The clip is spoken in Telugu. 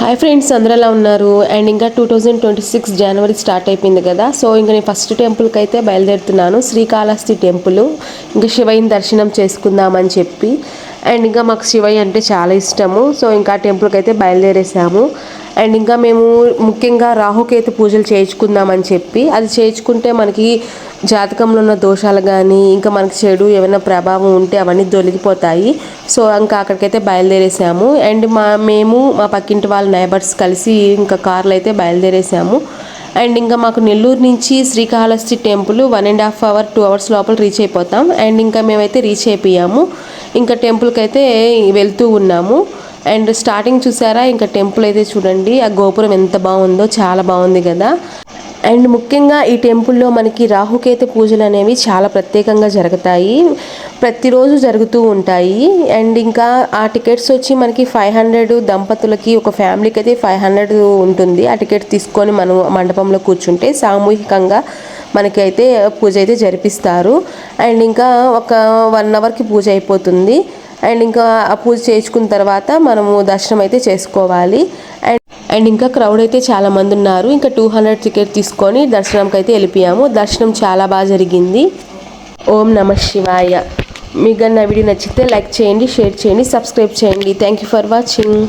హాయ్ ఫ్రెండ్స్ అందరూ ఎలా ఉన్నారు? అండ్ ఇంకా టూ థౌజండ్ ట్వంటీ సిక్స్ జనవరి స్టార్ట్ అయిపోయింది కదా. సో ఇంకా నేను ఫస్ట్ టెంపుల్కి అయితే బయలుదేరుతున్నాను. శ్రీకాళహస్తి టెంపుల్ ఇంకా శివయ్యని దర్శనం చేసుకుందామని చెప్పి. అండ్ ఇంకా మాకు శివయ్య అంటే చాలా ఇష్టము. సో ఇంకా టెంపుల్కి అయితే బయలుదేరేసాము. అండ్ ఇంకా మేము ముఖ్యంగా రాహుకేతు పూజలు చేయించుకుందామని చెప్పి. అది చేయించుకుంటే మనకి జాతకంలో ఉన్న దోషాలు కానీ ఇంకా మనకి చెడు ఏమైనా ప్రభావం ఉంటే అవన్నీ తొలగిపోతాయి. సో ఇంకా అక్కడికైతే బయలుదేరేసాము. అండ్ మా మేము మా పక్కింటి వాళ్ళ నైబర్స్ కలిసి ఇంకా కార్లు అయితే బయలుదేరేసాము. అండ్ ఇంకా మాకు నెల్లూరు నుంచి Srikalahasti temple one and half hour two hours లోపల రీచ్ అయిపోతాం. అండ్ ఇంకా మేమైతే రీచ్ అయిపోయాము. ఇంకా టెంపుల్కి అయితే వెళ్తూ ఉన్నాము. అండ్ స్టార్టింగ్ చూసారా? ఇంకా టెంపుల్ అయితే చూడండి. ఆ గోపురం ఎంత బాగుందో చాలా బాగుంది కదా. అండ్ ముఖ్యంగా ఈ టెంపుల్లో మనకి రాహుకేతు పూజలు అనేవి చాలా ప్రత్యేకంగా జరుగుతాయి. ప్రతిరోజు జరుగుతూ ఉంటాయి. అండ్ ఇంకా ఆ టికెట్స్ వచ్చి మనకి ఫైవ్ హండ్రెడ్ దంపతులకి ఒక ఫ్యామిలీకి అయితే ఫైవ్ హండ్రెడ్ ఉంటుంది. ఆ టికెట్ తీసుకొని మనం మండపంలో కూర్చుంటే సామూహికంగా మనకి అయితే పూజ అయితే జరిపిస్తారు. అండ్ ఇంకా ఒక వన్ అవర్కి పూజ అయిపోతుంది. అండ్ ఇంకా ఆ పూజ చేయించుకున్న తర్వాత మనము దర్శనం అయితే చేసుకోవాలి. అండ్ అండ్ ఇంకా క్రౌడ్ అయితే చాలా మంది ఉన్నారు. ఇంకా టూ హండ్రెడ్ టికెట్ తీసుకొని దర్శనంకి అయితే వెళ్ళిపోయాము. దర్శనం చాలా బాగా జరిగింది. ఓం నమ శివాయ. మీకు నా వీడియో నచ్చితే లైక్ చేయండి షేర్ చేయండి సబ్స్క్రైబ్ చేయండి. Thank you for watching